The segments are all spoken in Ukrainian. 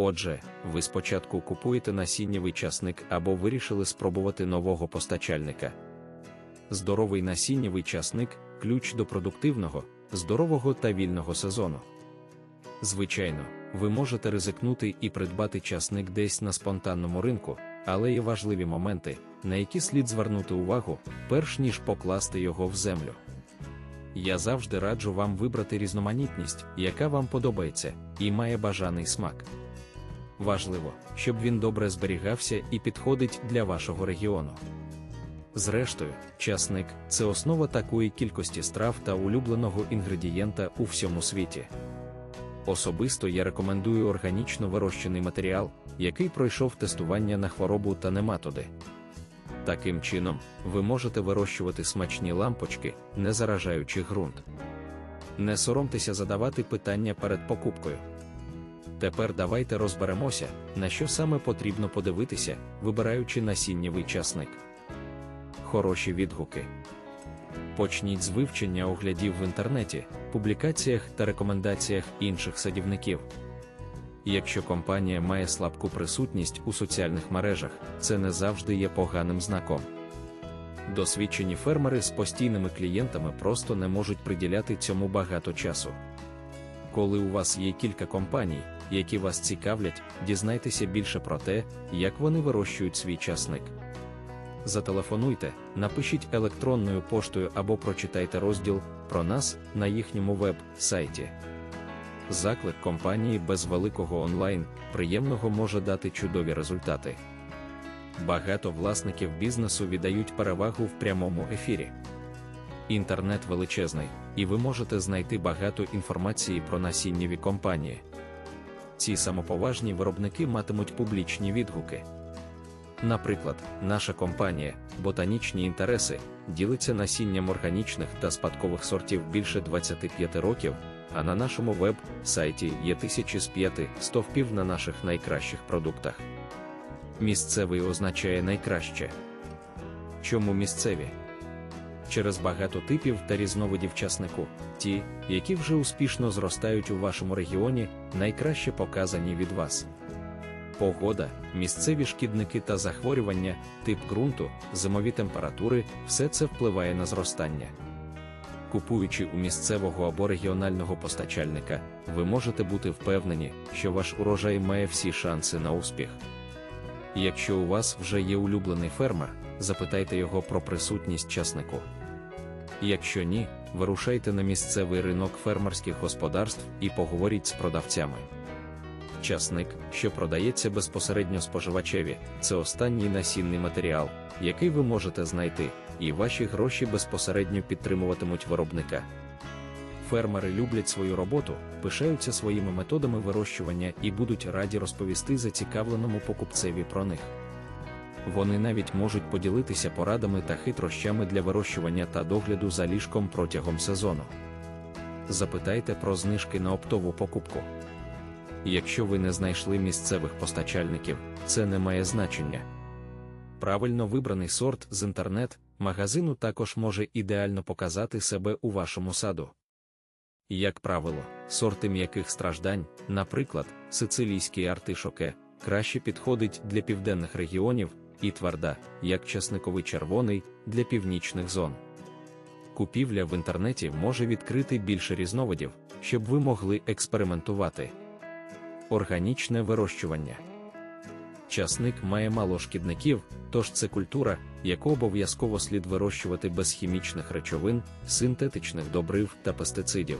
Отже, ви спочатку купуєте насіннєвий часник або вирішили спробувати нового постачальника. Здоровий насіннєвий часник ключ до продуктивного, здорового та вільного сезону. Звичайно, ви можете ризикнути і придбати часник десь на спонтанному ринку, але є важливі моменти, на які слід звернути увагу, перш ніж покласти його в землю. Я завжди раджу вам вибрати різноманітність, яка вам подобається, і має бажаний смак. Важливо, щоб він добре зберігався і підходить для вашого регіону. Зрештою, часник це основа такої кількості страв та улюбленого інгредієнта у всьому світі. Особисто я рекомендую органічно вирощений матеріал, який пройшов тестування на хворобу та нематоди. Таким чином, ви можете вирощувати смачні лампочки, не заражаючи ґрунт. Не соромтеся задавати питання перед покупкою. Тепер давайте розберемося, на що саме потрібно подивитися, вибираючи насіннєвий часник. Хороші відгуки. Почніть з вивчення оглядів в інтернеті, публікаціях та рекомендаціях інших садівників. Якщо компанія має слабку присутність у соціальних мережах, це не завжди є поганим знаком. Досвідчені фермери з постійними клієнтами просто не можуть приділяти цьому багато часу. Коли у вас є кілька компаній, які вас цікавлять, дізнайтеся більше про те, як вони вирощують свій часник. Зателефонуйте, напишіть електронною поштою або прочитайте розділ про нас на їхньому веб-сайті. Заклик компанії без великого онлайн приємного може дати чудові результати. Багато власників бізнесу віддають перевагу в прямому ефірі. Інтернет величезний, і ви можете знайти багато інформації про насіннєві компанії. Ці самоповажні виробники матимуть публічні відгуки. Наприклад, наша компанія Ботанічні інтереси ділиться насінням органічних та спадкових сортів більше 25 років, а на нашому веб-сайті є тисячі з п'яти стовпів на наших найкращих продуктах. Місцевий означає найкраще. Чому місцеві? Через багато типів та різновидів часнику, ті, які вже успішно зростають у вашому регіоні, найкраще показані від вас. Погода, місцеві шкідники та захворювання, тип ґрунту, зимові температури все це впливає на зростання. Купуючи у місцевого або регіонального постачальника, ви можете бути впевнені, що ваш урожай має всі шанси на успіх. Якщо у вас вже є улюблений фермер, запитайте його про присутність часнику. Якщо ні, вирушайте на місцевий ринок фермерських господарств і поговоріть з продавцями. Часник, що продається безпосередньо споживачеві, це останній насінний матеріал, який ви можете знайти, і ваші гроші безпосередньо підтримуватимуть виробника. Фермери люблять свою роботу, пишаються своїми методами вирощування і будуть раді розповісти зацікавленому покупцеві про них. Вони навіть можуть поділитися порадами та хитрощами для вирощування та догляду за ліжком протягом сезону. Запитайте про знижки на оптову покупку. Якщо ви не знайшли місцевих постачальників, це не має значення. Правильно вибраний сорт з інтернет-магазину також може ідеально показати себе у вашому саду. Як правило, сорти м'яких страждань, наприклад, сицилійський артишоке, краще підходить для південних регіонів, і тверда, як часниковий червоний, для північних зон. Купівля в інтернеті може відкрити більше різновидів, щоб ви могли експериментувати. Органічне вирощування. Часник має мало шкідників, тож це культура, яку обов'язково слід вирощувати без хімічних речовин, синтетичних добрив та пестицидів.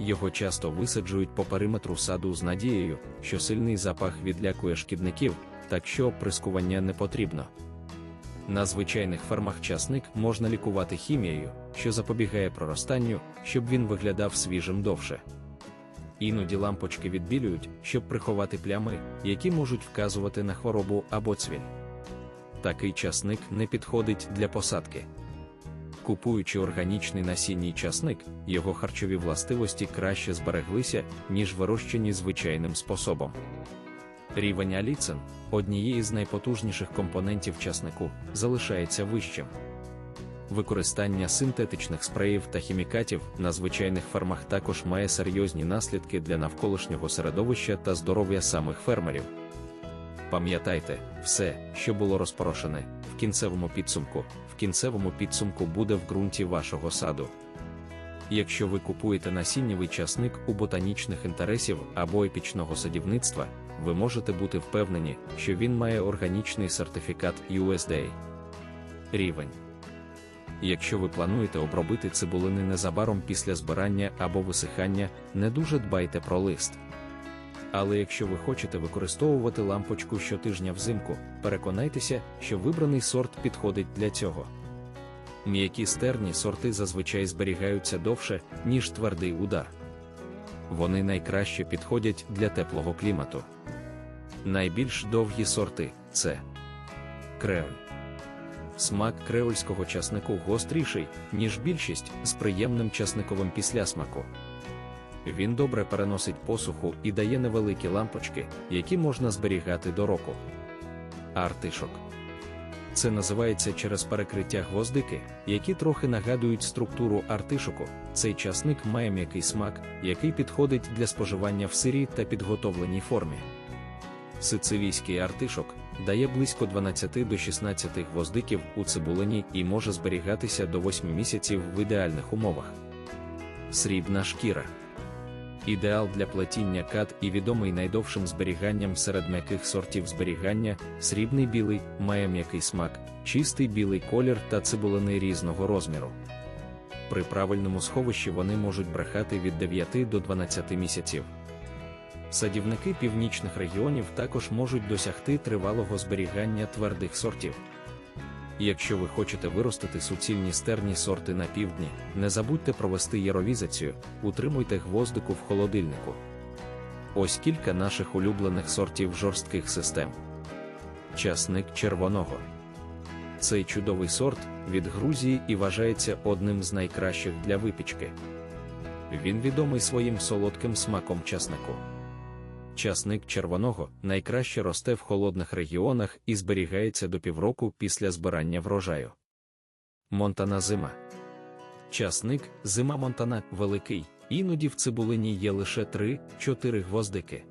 Його часто висаджують по периметру саду з надією, що сильний запах відлякує шкідників, так що оприскування не потрібно. На звичайних фермах часник можна лікувати хімією, що запобігає проростанню, щоб він виглядав свіжим довше. Іноді лампочки відбілюють, щоб приховати плями, які можуть вказувати на хворобу або цвіль. Такий часник не підходить для посадки. Купуючи органічний насінній часник, його харчові властивості краще збереглися, ніж вирощені звичайним способом. Рівень аліцин, однієї з найпотужніших компонентів часнику, залишається вищим. Використання синтетичних спреїв та хімікатів на звичайних фермах також має серйозні наслідки для навколишнього середовища та здоров'я самих фермерів. Пам'ятайте, все, що було розпорошене, в кінцевому підсумку, в кінцевому підсумку буде в ґрунті вашого саду. Якщо ви купуєте насіннєвий часник у ботанічних інтересів або епічного садівництва, ви можете бути впевнені, що він має органічний сертифікат USDA. Рівень. Якщо ви плануєте обробити цибулини незабаром після збирання або висихання, не дуже дбайте про лист. Але якщо ви хочете використовувати лампочку щотижня взимку, переконайтеся, що вибраний сорт підходить для цього. М'які стерні сорти зазвичай зберігаються довше, ніж твердий удар. Вони найкраще підходять для теплого клімату. Найбільш довгі сорти це креоль. Смак креольського часнику гостріший, ніж більшість з приємним часниковим післясмаку. Він добре переносить посуху і дає невеликі лампочки, які можна зберігати до року. Артишок. Це називається через перекриття гвоздики, які трохи нагадують структуру артишоку. Цей часник має м'який смак, який підходить для споживання в сирій та підготовленій формі. Сицилійський артишок дає близько 12 до 16 гвоздиків у цибулині і може зберігатися до 8 місяців в ідеальних умовах. Срібна шкіра. Ідеал для плетіння кат і відомий найдовшим зберіганням серед м'яких сортів зберігання, срібний білий має м'який смак, чистий білий колір та цибулини різного розміру. При правильному сховищі вони можуть брехати від 9 до 12 місяців. Садівники північних регіонів також можуть досягти тривалого зберігання твердих сортів. Якщо ви хочете виростити суцільні стерні сорти на півдні, не забудьте провести єровізацію, утримуйте гвоздику в холодильнику. Ось кілька наших улюблених сортів жорстких систем. Часник червоного. Цей чудовий сорт від Грузії і вважається одним з найкращих для випічки. Він відомий своїм солодким смаком часнику. Часник червоного найкраще росте в холодних регіонах і зберігається до півроку після збирання врожаю. Монтана зима. Часник зима Монтана великий, іноді в цибулині є лише 3-4 гвоздики.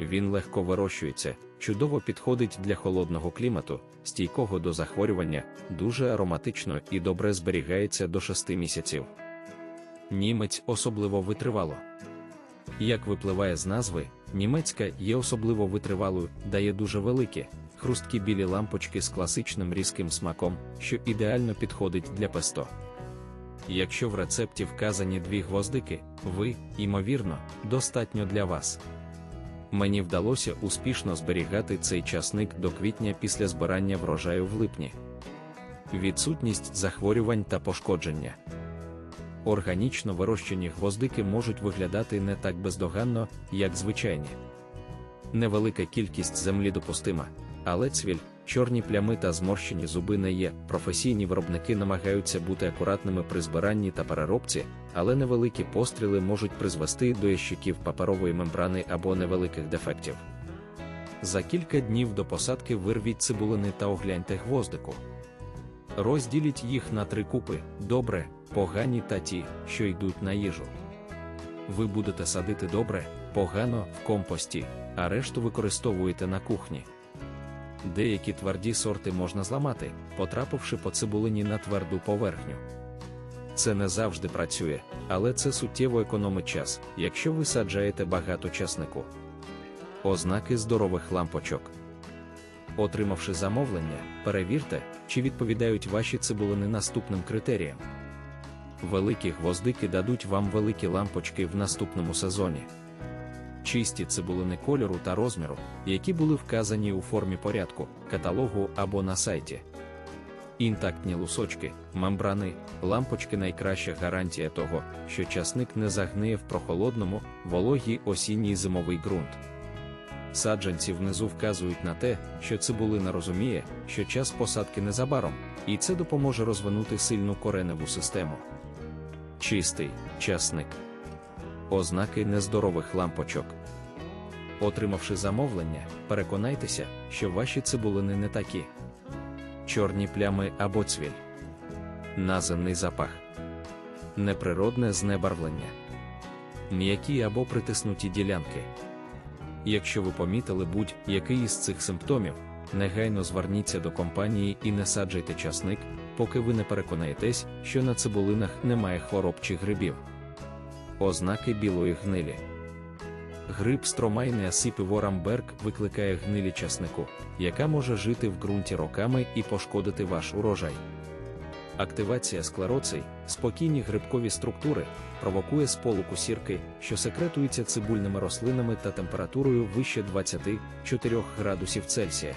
Він легко вирощується, чудово підходить для холодного клімату, стійкого до захворювання, дуже ароматично і добре зберігається до 6 місяців. Німець особливо витривало. Як випливає з назви, німецька є особливо витривалою, дає дуже великі, хрусткі білі лампочки з класичним різким смаком, що ідеально підходить для песто. Якщо в рецепті вказані дві гвоздики, ви, ймовірно, достатньо для вас. Мені вдалося успішно зберігати цей часник до квітня після збирання врожаю в липні. Відсутність захворювань та пошкодження. Органічно вирощені гвоздики можуть виглядати не так бездоганно, як звичайні. Невелика кількість землі допустима, але цвіль, чорні плями та зморщені зуби не є. Професійні виробники намагаються бути акуратними при збиранні та переробці, але невеликі постріли можуть призвести до ящиків паперової мембрани або невеликих дефектів. За кілька днів до посадки вирвіть цибулини та огляньте гвоздику. Розділіть їх на три купи добре, погані та ті, що йдуть на їжу. Ви будете садити добре, погано в компості, а решту використовуєте на кухні. Деякі тверді сорти можна зламати, потрапивши по цибулині на тверду поверхню. Це не завжди працює, але це суттєво економить час, якщо ви саджаєте багато часнику. Ознаки здорових лампочок. Отримавши замовлення, перевірте, чи відповідають ваші цибулини наступним критеріям. Великі гвоздики дадуть вам великі лампочки в наступному сезоні. Чисті цибулини кольору та розміру, які були вказані у формі порядку, каталогу або на сайті. Інтактні лусочки, мембрани, лампочки найкраща гарантія того, що часник не загниє в прохолодному, вологій осінній зимовий ґрунт. Саджанці внизу вказують на те, що цибулина розуміє, що час посадки незабаром, і це допоможе розвинути сильну кореневу систему. Чистий часник. Ознаки нездорових лампочок. Отримавши замовлення, переконайтеся, що ваші цибулини не такі. Чорні плями або цвіль. наземний запах, неприродне знебарвлення, м'які або притиснуті ділянки. Якщо ви помітили будь-який із цих симптомів, негайно зверніться до компанії і не саджайте часник, поки ви не переконаєтесь, що на цибулинах немає хвороб чи грибів. Ознаки білої гнилі. Гриб стромайний асіпіворамберг викликає гнилі часнику, яка може жити в ґрунті роками і пошкодити ваш урожай. Активація склероций, спокійні грибкові структури, провокує сполуку сірки, що секретується цибульними рослинами та температурою вище 24 градусів Цельсія.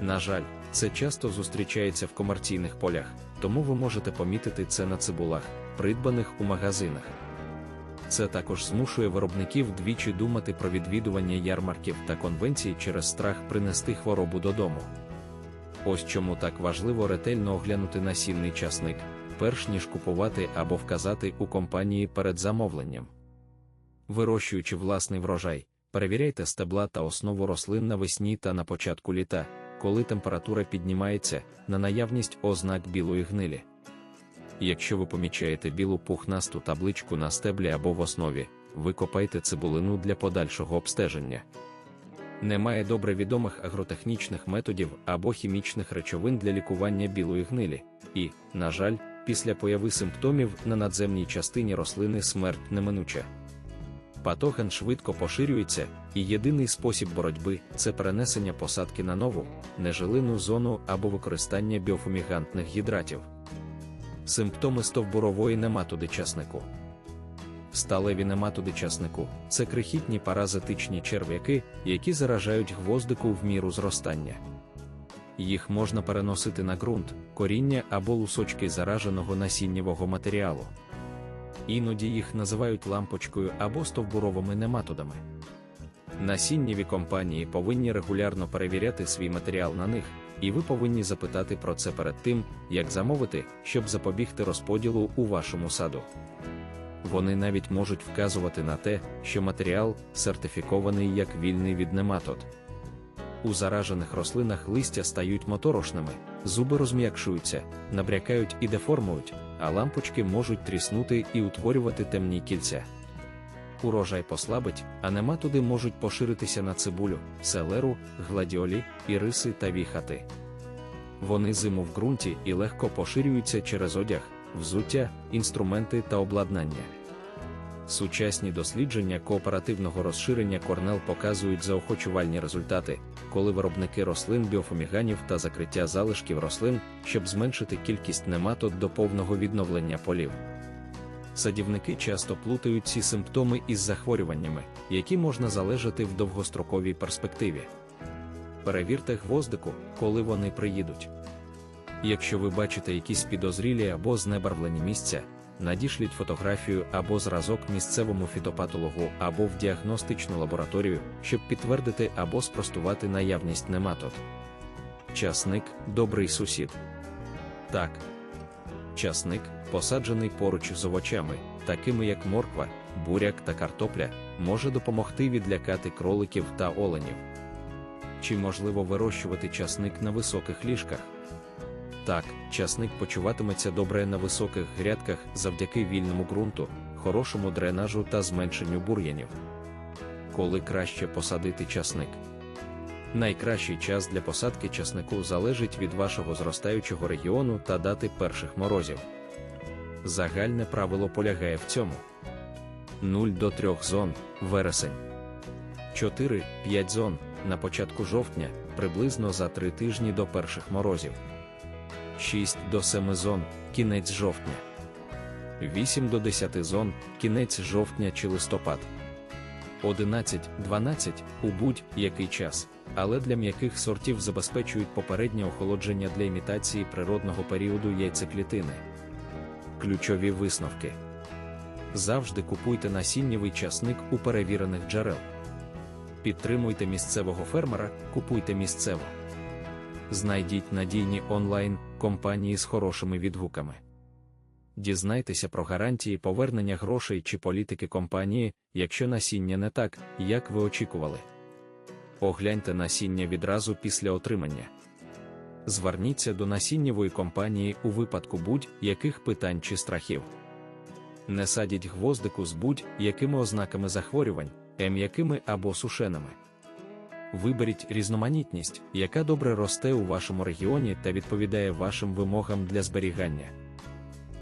На жаль, це часто зустрічається в комерційних полях, тому ви можете помітити це на цибулах, придбаних у магазинах. Це також змушує виробників двічі думати про відвідування ярмарків та конвенцій через страх принести хворобу додому. Ось чому так важливо ретельно оглянути насінний часник, перш ніж купувати або вказати у компанії перед замовленням. Вирощуючи власний врожай, перевіряйте стебла та основу рослин навесні та на початку літа, коли температура піднімається на наявність ознак білої гнилі. Якщо ви помічаєте білу пухнасту табличку на стеблі або в основі, викопайте цибулину для подальшого обстеження. Немає добре відомих агротехнічних методів або хімічних речовин для лікування білої гнилі, і, на жаль, після появи симптомів на надземній частині рослини смерть неминуча. Патоген швидко поширюється, і єдиний спосіб боротьби це перенесення посадки на нову, нежилину зону або використання біофумігантних гідратів. Симптоми стовбурової нематоди часнику. Сталеві нематоди часнику це крихітні паразитичні черв'яки, які заражають гвоздику в міру зростання. Їх можна переносити на ґрунт, коріння або лусочки зараженого насіннєвого матеріалу. Іноді їх називають лампочкою або стовбуровими нематодами. Насіннєві компанії повинні регулярно перевіряти свій матеріал на них, і ви повинні запитати про це перед тим, як замовити, щоб запобігти розподілу у вашому саду. Вони навіть можуть вказувати на те, що матеріал сертифікований як вільний від нематод. У заражених рослинах листя стають моторошними, зуби розм'якшуються, набрякають і деформують, а лампочки можуть тріснути і утворювати темні кільця. Урожай послабить, а нематоди можуть поширитися на цибулю, селеру, гладіолі, іриси та віхати. Вони зиму в ґрунті і легко поширюються через одяг, взуття, інструменти та обладнання. Сучасні дослідження кооперативного розширення Корнел показують заохочувальні результати, коли виробники рослин біофуміганів та закриття залишків рослин, щоб зменшити кількість нематод до повного відновлення полів. Садівники часто плутають ці симптоми із захворюваннями, які можна залежати в довгостроковій перспективі. Перевірте гвоздику, коли вони приїдуть. Якщо ви бачите якісь підозрілі або знебарвлені місця, надішліть фотографію або зразок місцевому фітопатологу або в діагностичну лабораторію, щоб підтвердити або спростувати наявність нематод. Часник добрий сусід. Так. Часник, посаджений поруч з овочами, такими як морква, буряк та картопля, може допомогти відлякати кроликів та оленів. Чи можливо вирощувати часник на високих ліжках? Так, часник почуватиметься добре на високих грядках завдяки вільному ґрунту, хорошому дренажу та зменшенню бур'янів. Коли краще посадити часник? Найкращий час для посадки часнику залежить від вашого зростаючого регіону та дати перших морозів. Загальне правило полягає в цьому: 0 до 3 зон вересень, 4-5 зон на початку жовтня, приблизно за 3 тижні до перших морозів. 6 до 7 зон кінець жовтня, 8 до 10 зон кінець жовтня чи листопад, 11-12 у будь-який час, але для м'яких сортів забезпечують попереднє охолодження для імітації природного періоду яйцеклітини. Ключові висновки. Завжди купуйте насіннєвий часник у перевірених джерел. Підтримуйте місцевого фермера, купуйте місцево. Знайдіть надійні онлайн компанії з хорошими відгуками. Дізнайтеся про гарантії повернення грошей чи політики компанії, якщо насіння не так, як ви очікували. Огляньте насіння відразу після отримання. Зверніться до насіннєвої компанії у випадку будь-яких питань чи страхів. Не садіть гвоздику з будь-якими ознаками захворювань, м'якими або сушеними. Виберіть різноманітність, яка добре росте у вашому регіоні та відповідає вашим вимогам для зберігання.